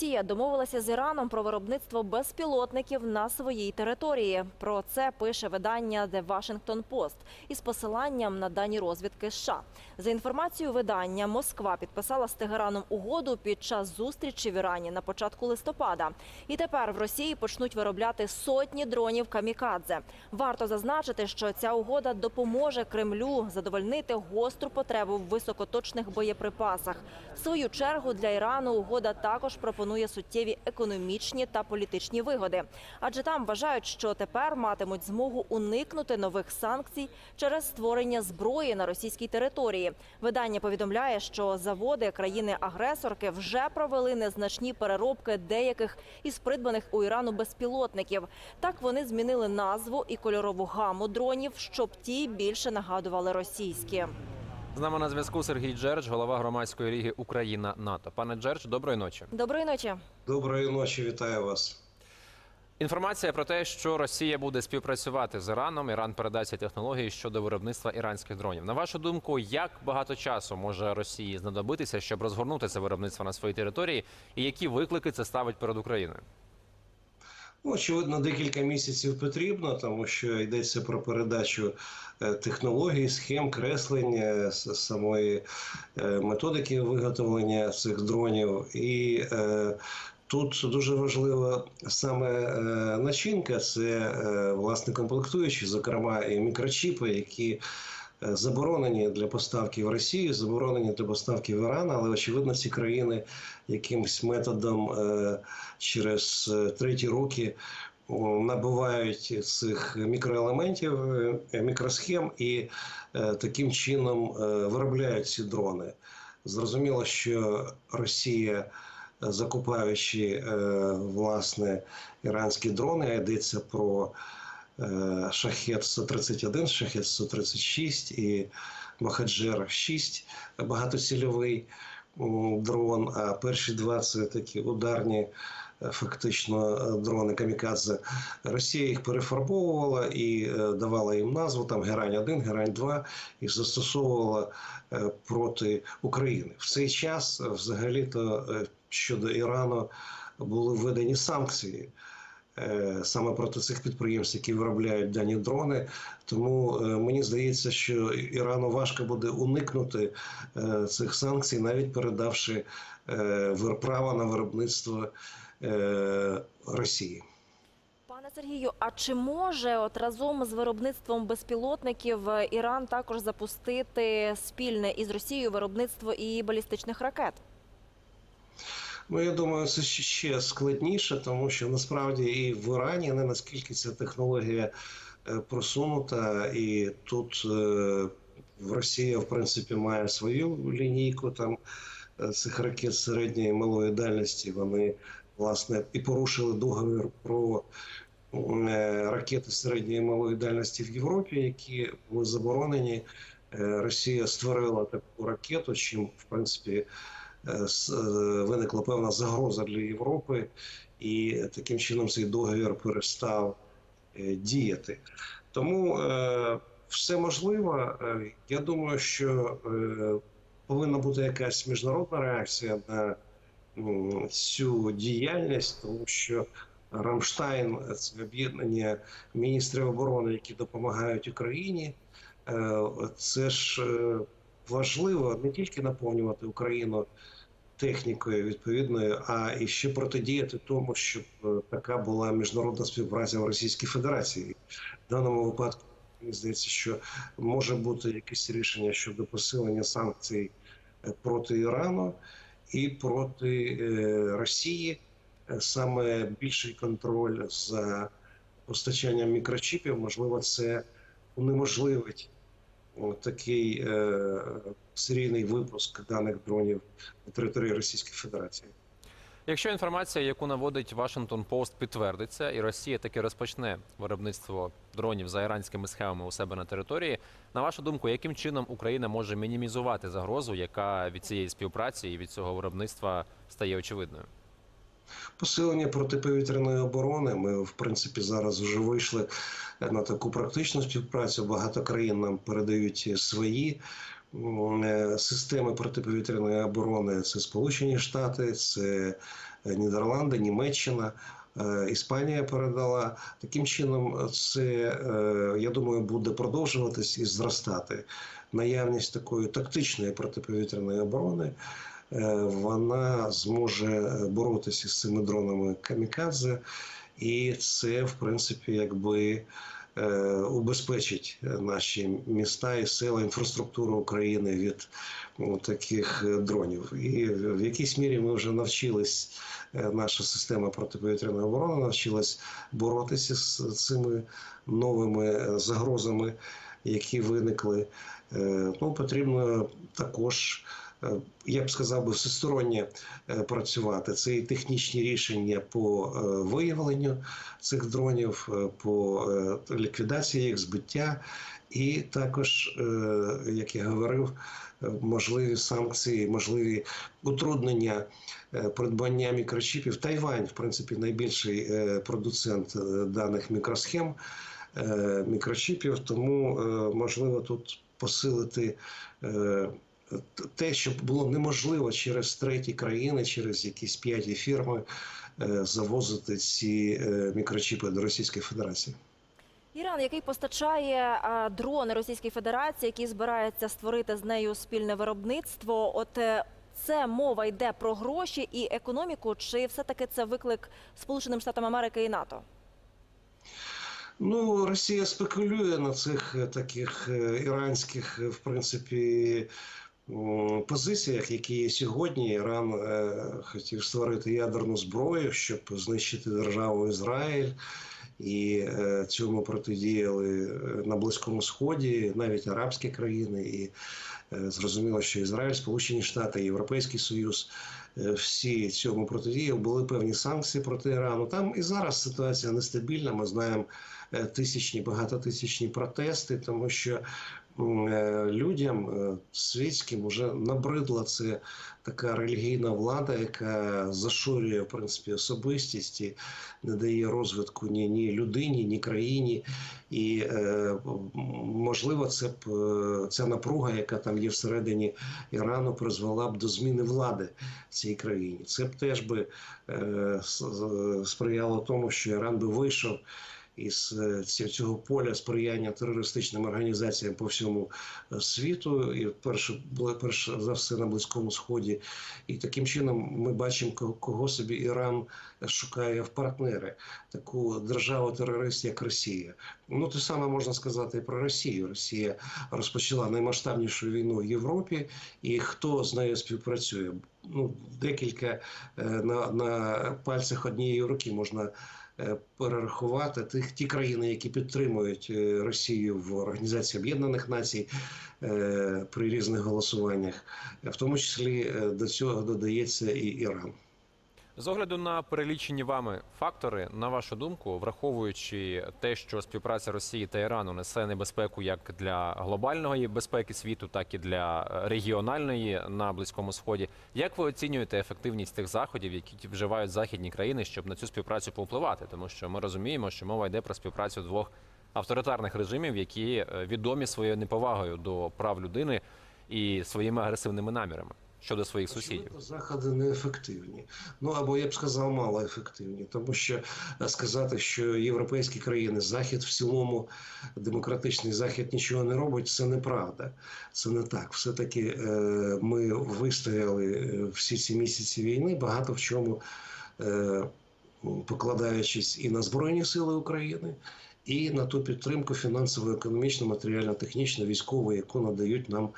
Росія домовилася з Іраном про виробництво безпілотників на своїй території. Про це пише видання The Washington Post із посиланням на дані розвідки США. За інформацією видання, Москва підписала з Тегераном угоду під час зустрічі в Ірані на початку листопада. І тепер в Росії почнуть виробляти сотні дронів камікадзе. Варто зазначити, що ця угода допоможе Кремлю задовольнити гостру потребу в високоточних боєприпасах. В свою чергу для Ірану угода також пропонує суттєві економічні та політичні вигоди, адже там вважають, що тепер матимуть змогу уникнути нових санкцій через створення зброї на російській території. Видання повідомляє, що заводи країни-агресорки вже провели незначні переробки деяких із придбаних у Ірану безпілотників. Так вони змінили назву і кольорову гаму дронів, щоб ті більше нагадували російські. З нами на зв'язку Сергій Джердж, голова громадської ліги Україна НАТО. Пане Джердж, доброї ночі. Доброї ночі. Доброї ночі, вітаю вас. Інформація про те, що Росія буде співпрацювати з Іраном. Іран передасть технології щодо виробництва іранських дронів. На вашу думку, як багато часу може Росії знадобитися, щоб розгорнути це виробництво на своїй території, і які виклики це ставить перед Україною? Ну, очевидно, декілька місяців потрібно, тому що йдеться про передачу е, технологій, схем, креслень е, самої е, методики виготовлення цих дронів. І тут дуже важлива саме начинка це власне комплектуючі, зокрема і мікрочіпи, які заборонені для поставки в Росію, заборонені для поставки в Іран, але очевидно, ці країни якимось методом е, через е, треті руки о, набувають цих мікроелементів, е, мікросхем і е, таким чином е, виробляють ці дрони. Зрозуміло, що Росія, е, закупаючи е, власне іранські дрони, йдеться про е, шахет 131, шахет 136 і Махаджер 6 багатоцільовий дрон. А перші два це такі ударні. е, Фактично е, дрони камікадзе Росія їх перефарбовувала і е, давала їм назву там Герань 1 Герань 2 і застосовувала е, проти України. В цей час е, взагалі-то е, щодо Ірану були введені санкції е, саме проти цих підприємств, які виробляють дані дрони. Тому е, мені здається, що Ірану важко буде уникнути е, цих санкцій, навіть передавши е, право на виробництво е, Росії. Пане Сергію, а чи може от разом з виробництвом безпілотників е, Іран також запустити спільне із Росією виробництво і балістичних ракет? Ну, я думаю, це ще- складніше, тому що насправді і в Ірані не наскільки ця технологія е, просунута, і тут е, Росія, в принципі, має свою лінійку там е, цих ракет середньої і малої дальності. Вони власне і порушили договір про ракети середньої і малої дальності в Європі, які були заборонені. Росія створила таку ракету, чим в принципі виникла певна загроза для Європи, і таким чином цей договір перестав е, діяти. Тому е, все можливо. Е, Я думаю, що е, повинна бути якась міжнародна реакція на цю діяльність, тому що Рамштайн це об'єднання міністрів оборони, які допомагають Україні. Е, Це ж е, важливо не тільки наповнювати Україну технікою відповідною, а і ще протидіяти тому, щоб е, така була міжнародна співпраця в Російській Федерації. В даному випадку мені здається, що може бути якесь рішення щодо посилення санкцій е, проти Ірану і проти е, Росії. Саме більший контроль за постачанням мікрочіпів, можливо, це унеможливить такий е, серійний випуск даних дронів на території Російської Федерації. Якщо інформація, яку наводить Washington Post, підтвердиться, і Росія таки розпочне виробництво дронів за іранськими схемами у себе на території, на вашу думку, яким чином Україна може мінімізувати загрозу, яка від цієї співпраці і від цього виробництва стає очевидною? Посилення протиповітряної оборони. Ми, в принципі, зараз вже вийшли на таку практичну співпрацю. Багато країн нам передають свої е, системи протиповітряної оборони. Це Сполучені Штати, це Нідерланди, Німеччина. е, Іспанія передала таким чином. Це е, я думаю буде продовжуватись і зростати. Наявність такої тактичної протиповітряної оборони вона зможе боротися з цими дронами камікадзе, і це, в принципі, якби е, убезпечить наші міста і села, інфраструктуру України від таких е, дронів. І в якійсь мірі ми вже навчились, е, наша система протиповітряної оборони навчилась боротися з цими новими е, загрозами, які виникли. Е, Ну, потрібно також. Е, Я б сказав би всесторонньо е, працювати. Це і технічні рішення по е, виявленню цих дронів, по ліквідації їх збиття, і також, як я говорив, можливі санкції, можливі утруднення придбання мікрочіпів. Тайвань, в принципі, найбільший продуцент даних мікросхем мікрочіпів, тому можливо тут посилити. Е, те, що було неможливо через треті країни, через якісь п'яті фірми е, завозити ці е, мікрочіпи до Російської Федерації. Іран, який постачає а, дрони Російській Федерації, які збирається створити з нею спільне виробництво. От е, це мова йде про гроші і економіку, чи все-таки це виклик Сполученим Штатам Америки і НАТО? Ну, Росія спекулює на цих е, таких е, іранських, е, в принципі, позиціях, які сьогодні. Іран е, хотів створити ядерну зброю, щоб знищити державу Ізраїль. І е, цьому протидіяли е, на Близькому Сході, навіть арабські країни, і зрозуміло, що Ізраїль, Сполучені Штати, Європейський Союз всі цьому протидіяли. Були певні санкції проти Ірану. Там і зараз ситуація нестабільна. Ми знаємо тисячні, багатотисячні протести, тому що людям е, світським вже набридла це така релігійна влада, яка зашорює в принципі особистість і не дає розвитку ні, ні людині, ні країні. І е, можливо, це б е, ця напруга, яка там є всередині Ірану, призвела б до зміни влади в цій країні. Це б теж би е, сприяло тому, що Іран би вийшов із е, цього поля сприяння терористичним організаціям по всьому е, світу, і перше перше за все на близькому сході. І таким чином ми бачимо, кого собі Іран шукає в партнери, таку державу терорист, як Росія. Ну те саме можна сказати і про Росію. Росія розпочала наймасштабнішу війну в Європі, і хто з нею співпрацює? Ну декілька е, на, на пальцях однієї руки можна е, перерахувати тих ті країни, які підтримують е, Росію в Організації Об'єднаних Націй при різних голосуваннях, в тому числі до цього додається і Іран. З огляду на перелічені вами фактори, на вашу думку, враховуючи те, що співпраця Росії та Ірану несе небезпеку як для глобальної безпеки світу, так і для е, регіональної на близькому сході, як ви оцінюєте ефективність тих заходів, які вживають західні країни, щоб на цю співпрацю повпливати? Тому що ми розуміємо, що мова йде про співпрацю двох авторитарних режимів, які е, відомі своєю неповагою до прав людини і своїми агресивними намірами щодо своїх сусідів. Заходи неефективні. Ну або я б сказав, малоефективні, тому що е, сказати, що європейські країни, захід в цілому, демократичний захід нічого не робить, це неправда. Це не так. Все таки ми вистояли е, всі ці місяці війни, багато в чому е, покладаючись і на збройні сили України. І на ту підтримку фінансово, економічну, матеріально, технічну, військову, яку надають нам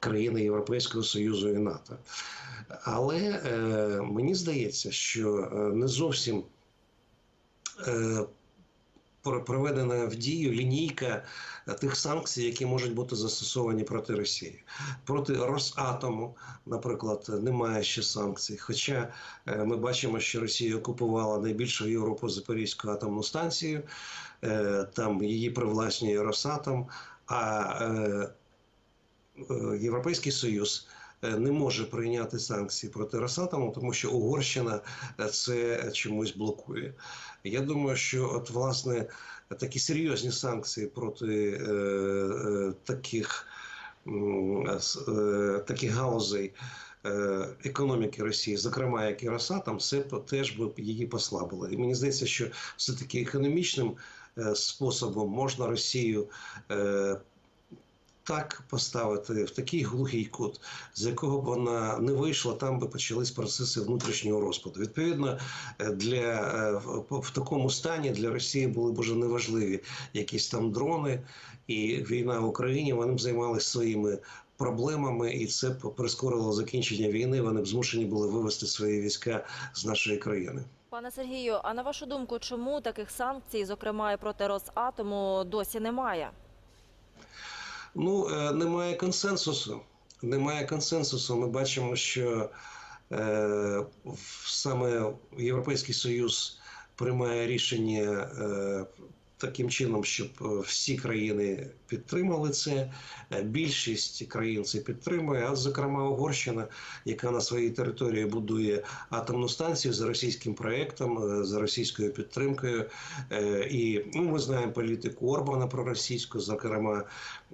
країни Європейського Союзу і НАТО. Але е, мені здається, що е, не зовсім е, проведена в дію лінійка тих санкцій, які можуть бути застосовані проти Росії. Проти Росатому, наприклад, немає ще санкцій. Хоча е, ми бачимо, що Росія окупувала найбільшу Європу Запорізьку атомну станцію, е, там її привласнює Росатом. А е, Європейський Союз е, не може прийняти санкції проти Росатому, тому що Угорщина е, це чомусь блокує. Я думаю, що от власне такі серйозні санкції проти е, е, таких, е, таких галузей. е, економіки Росії, зокрема як і Росатом, це теж би її послабило. І мені здається, що все-таки економічним е, способом можна Росію е, так поставити в такий глухий кут, з якого б вона не вийшла, там би почались процеси внутрішнього розпаду. Відповідно, е, для е, в, такому стані для Росії були б уже неважливі якісь там дрони і війна в Україні. Вони б займалися своїми проблемами, і це прискорило закінчення війни. Вони б змушені були вивести свої війська з нашої країни. Пане Сергію, а на вашу думку, чому таких санкцій, зокрема і проти Росатому, досі немає? Ну, е, немає консенсусу. Немає консенсусу. Ми бачимо, що е, саме Європейський Союз приймає рішення е, таким чином, щоб е, всі країни підтримали це. Е, Більшість країн це підтримує, а зокрема Угорщина, яка на своїй території будує атомну станцію за російським проєктом, е, за російською підтримкою. І ну, ми знаємо політику Орбана проросійську, зокрема,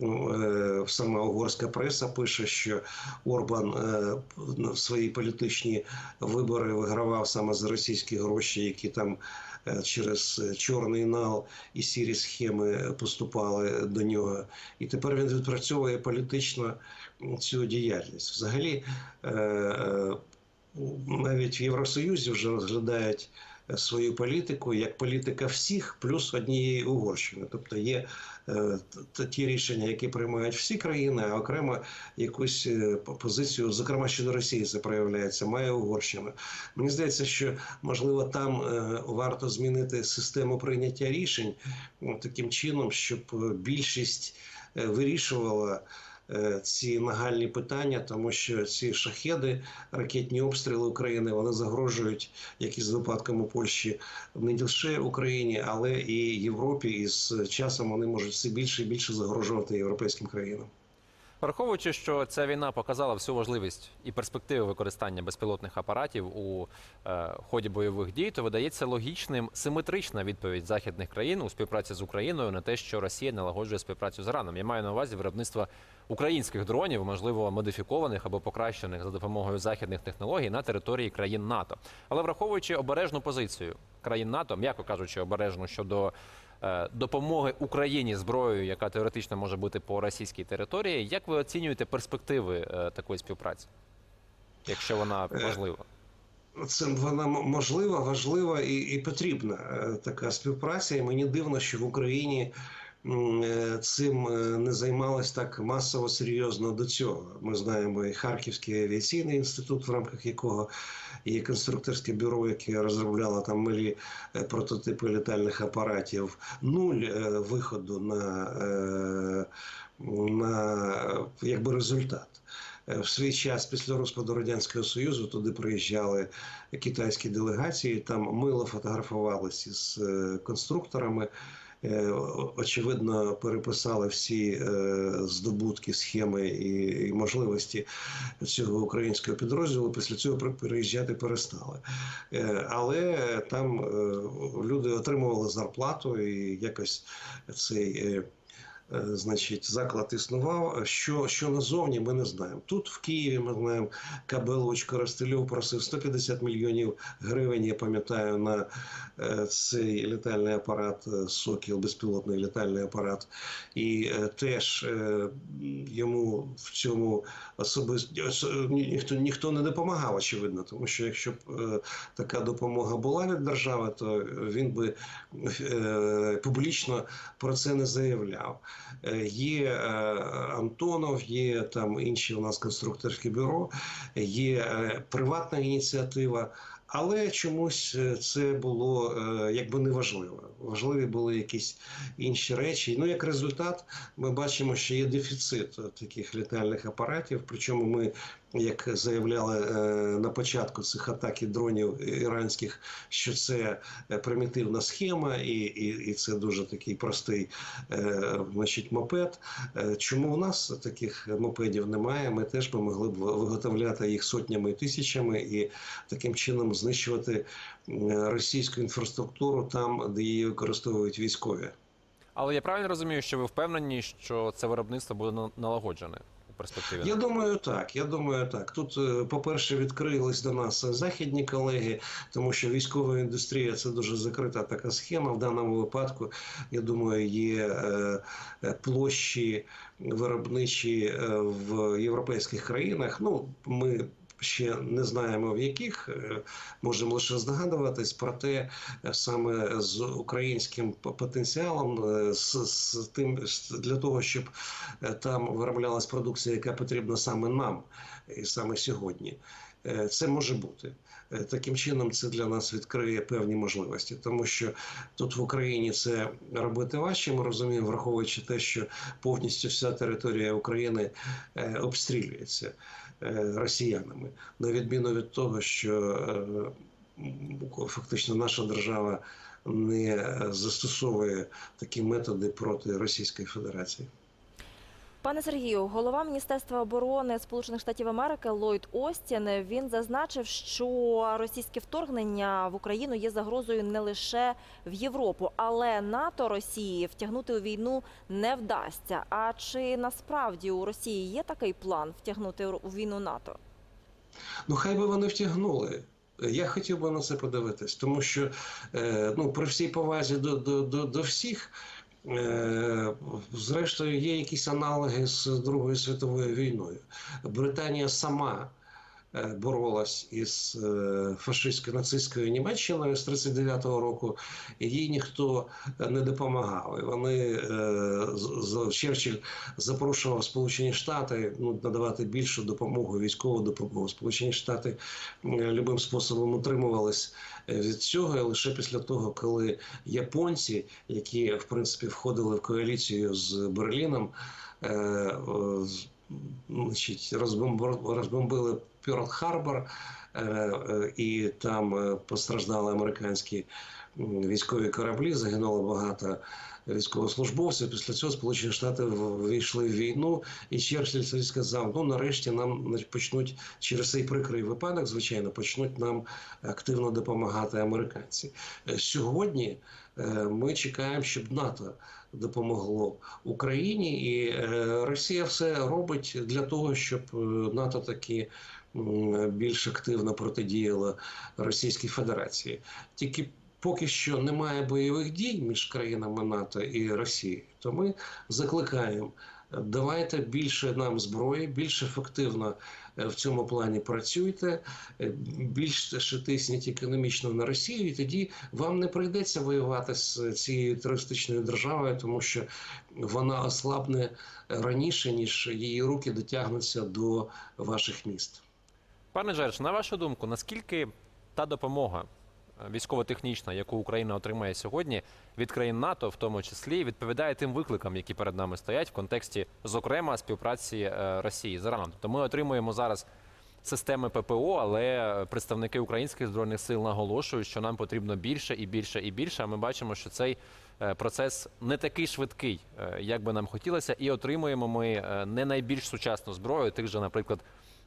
ну, е, сама угорська преса пише, що Орбан в свої політичні вибори вигравав саме за російські гроші, які там через чорний нал і сірі схеми поступали до нього. І тепер він відпрацьовує політично цю діяльність. Взагалі, е, е, навіть в Євросоюзі вже розглядають е, свою політику як політика всіх плюс однієї Угорщини. Тобто є е, ті рішення, які приймають всі країни, а окремо якусь е, позицію, зокрема щодо Росії, це проявляється, має Угорщина. Мені здається, що можливо там е, варто змінити систему прийняття рішень ну, таким чином, щоб більшість вирішувала. Е, Ці нагальні питання, тому що ці шахеди, ракетні обстріли України, вони загрожують, як і з випадком у Польщі, не лише Україні, але і Європі. І з часом вони можуть все більше і більше загрожувати європейським країнам. Враховуючи, що ця війна показала всю важливість і перспективи використання безпілотних апаратів у е, ході бойових дій, то видається логічним симетрична відповідь західних країн у співпраці з Україною на те, що Росія налагоджує співпрацю з Іраном. Я маю на увазі виробництво українських дронів, можливо, модифікованих або покращених за допомогою західних технологій на території країн НАТО. Але враховуючи обережну позицію країн НАТО, м'яко кажучи, обережну щодо допомоги Україні зброєю, яка теоретично може бути по російській території. Як ви оцінюєте перспективи е, такої співпраці, якщо вона Е, можлива? Це вона можлива, важлива і, і потрібна е, така співпраця. І мені дивно, що в Україні е, цим е, не займалось так масово серйозно до цього. Ми знаємо і Харківський авіаційний інститут, в рамках якого є конструкторське бюро, яке розробляло там малі е, прототипи літальних апаратів. Нуль е, виходу на, е, на якби результат. Е, В свій час після розпаду радянського союзу туди приїжджали китайські делегації. Там мило фотографувалися з е, конструкторами. Е, Очевидно, переписали всі е, здобутки, схеми і, можливості цього українського підрозділу. Після цього переїжджати перестали. Е, Але там люди отримували зарплату і якось цей. Е, Значить, заклад існував. Що, що назовні, ми не знаємо. Тут в Києві ми знаємо, Кабелович Коростельов просив 150 мільйонів гривень. Я пам'ятаю на е, цей літальний апарат е, Сокіл, безпілотний літальний апарат. І теж йому в цьому особисто ніхто ніхто не допомагав, очевидно, тому що якщо б така допомога була від держави, то він би публічно про це не заявляв. Е, Є е, Антонов, є там інші у нас конструкторські бюро, є е, приватна ініціатива. Але чомусь це було якби не важливо. Важливі були якісь інші речі. Ну, як результат, ми бачимо, що є дефіцит таких літальних апаратів. Причому ми, як заявляли е, на початку цих атак і дронів іранських, що це е, примітивна схема, і, і, і це дуже такий простий е, значить, мопед. Чому у нас таких мопедів немає? Ми теж би могли б виготовляти їх сотнями і тисячами і таким чином знищувати російську інфраструктуру там, де її використовують військові. Але я правильно розумію, що ви впевнені, що це виробництво буде налагоджене перспективі? Я думаю, так. Я думаю, так. Тут, е, по-перше, відкрились до нас західні колеги, тому що військова індустрія це дуже закрита така схема. В даному випадку, я думаю, є е, е, площі виробничі в європейських країнах. Ну, ми. Ще не знаємо в яких е, можемо лише здогадуватись, проте е, саме з українським потенціалом, е, з, з тим для того, щоб там вироблялась продукція, яка потрібна саме нам, і саме сьогодні. Це може бути. Таким чином, це для нас відкриє певні можливості, тому що тут в Україні це робити важче. Ми розуміємо, враховуючи те, що повністю вся територія України обстрілюється росіянами, на відміну від того, що е, фактично наша держава не е, застосовує такі методи проти Російської Федерації. Пане Сергію, голова Міністерства оборони Сполучених Штатів Америки Ллойд Остін він зазначив, що російське вторгнення в Україну є загрозою не лише в Європу, але НАТО Росії втягнути у війну не вдасться. А чи насправді у Росії є такий план втягнути у війну НАТО? Ну, хай би вони втягнули. Я хотів би на це подивитись, тому що е, ну, при всій повазі до, до, до, до всіх, зрештою, є якісь аналоги з Другою світовою війною. Британія сама е, боролась із е, фашистською нацистською Німеччиною з 39-го року, їй ніхто не допомагав. І вони е, Черчилль запрошував Сполучені Штати ну, надавати більшу допомогу, військову допомогу. Сполучені Штати е, любим способом утримувались е, від цього. І лише після того, коли японці, які в принципі входили в коаліцію з Берліном, е, значить, розбомбили Пьорл-Харбор, е, е, і там е, постраждали американські військові кораблі, загинуло багато військовослужбовців. Після цього Сполучені Штати війшли в війну, і Черчилль сказав: ну нарешті нам почнуть через цей прикрий випадок, звичайно, почнуть нам активно допомагати американці. Сьогодні ми чекаємо, щоб НАТО допомогло Україні, і е, Росія все робить для того, щоб е, НАТО таки більш активно протидіяло Російській Федерації. Тільки поки що немає бойових дій між країнами НАТО і Росією, то ми закликаємо. Давайте більше нам зброї, більш ефективно е, в цьому плані працюйте, е, більше тисніть економічно на Росію, і тоді вам не прийдеться воювати з цією терористичною державою, тому що вона ослабне раніше, ніж її руки дотягнуться до ваших міст. Пане Джерш, на вашу думку, наскільки та допомога військово-технічна, яку Україна отримає сьогодні від країн НАТО, в тому числі, відповідає тим викликам, які перед нами стоять в контексті, зокрема, співпраці е, Росії з Іраном? Тобто ми отримуємо зараз системи ППО, але представники українських збройних сил наголошують, що нам потрібно більше і більше і більше. А ми бачимо, що цей е, процес не такий швидкий, е, як би нам хотілося, і отримуємо ми не найбільш сучасну зброю, тих же, наприклад.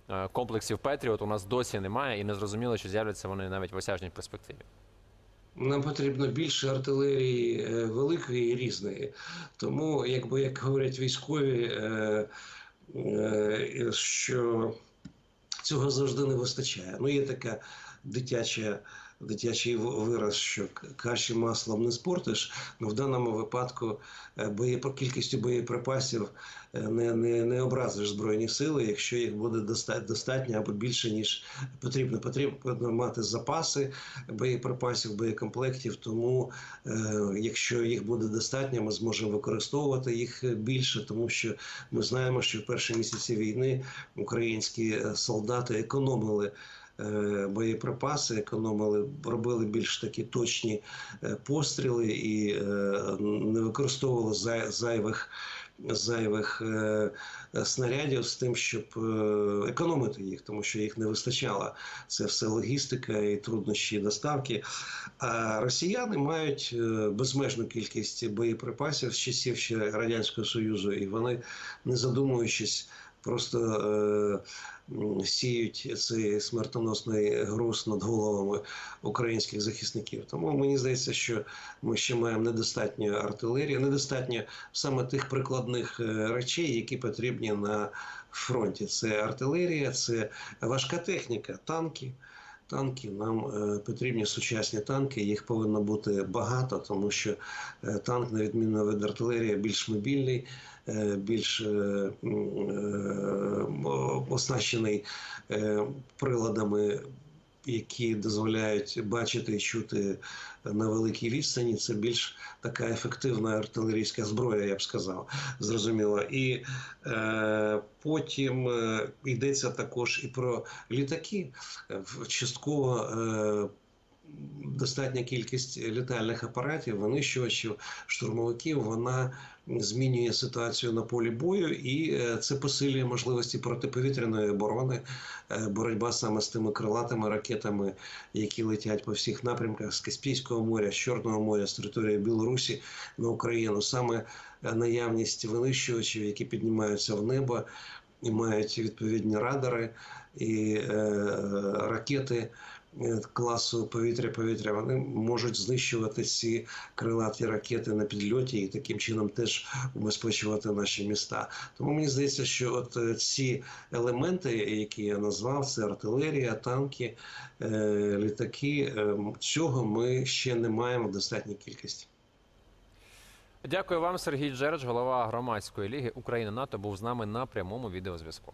Е, комплексів Петріот у нас досі немає, і не зрозуміло, чи з'являться вони навіть в осяжній перспективі. Нам потрібно більше артилерії е, великої і різної. Тому, якби як говорять військові, е, що цього завжди не вистачає. Ну, є така дитяча. Дитячий вираз, що каші маслом не спортиш. Ну в даному випадку е, кількістю боєприпасів е, не, не, не образиш збройні сили, якщо їх буде доста- достатньо або більше ніж потрібно. Потрібно мати запаси боєприпасів, боєкомплектів. Тому, е, якщо їх буде достатньо, ми зможемо використовувати їх більше, тому що ми знаємо, що в перші місяці війни українські солдати економили. Е, Боєприпаси економили, робили більш такі точні е, постріли і е, не використовували зайвих зайвих снарядів з тим, щоб економити їх, тому що їх не вистачало. Це все логістика і труднощі доставки. А росіяни мають безмежну кількість боєприпасів з часів ще Радянського Союзу, і вони, не задумуючись, просто е, сіють цей смертоносний груз над головами українських захисників. Тому мені здається, що ми ще маємо недостатньо артилерії, недостатньо саме тих прикладних е, речей, які потрібні на фронті. Це артилерія, це важка техніка, танки. Танки нам е, потрібні сучасні танки. Їх повинно бути багато, тому що е, танк, на відміну від артилерії, більш мобільний, е, більш оснащений приладами, які дозволяють бачити і чути на великій відстані. Це більш така ефективна артилерійська зброя, я б сказав. Зрозуміло. І е, потім е, йдеться також і про літаки. Частково е, достатня кількість літальних апаратів, винищувачів, штурмовиків. Вона змінює ситуацію на полі бою, і е, це посилює можливості протиповітряної оборони, е, боротьба саме з тими крилатими ракетами, які летять по всіх напрямках з Каспійського моря, з Чорного моря, з території Білорусі на Україну. Саме е, наявність винищувачів, які піднімаються в небо і мають відповідні радари і е, ракети. Е, Класу повітря-повітря вони можуть знищувати ці крилаті ракети на підльоті і таким чином теж убезпечувати наші міста. Тому мені здається, що от е, ці елементи, які я назвав, це артилерія, танки, е, літаки. Цього ми ще не маємо в достатній кількості. Дякую вам, Сергій Джердж, голова громадської ліги Україна НАТО, був з нами на прямому відеозв'язку.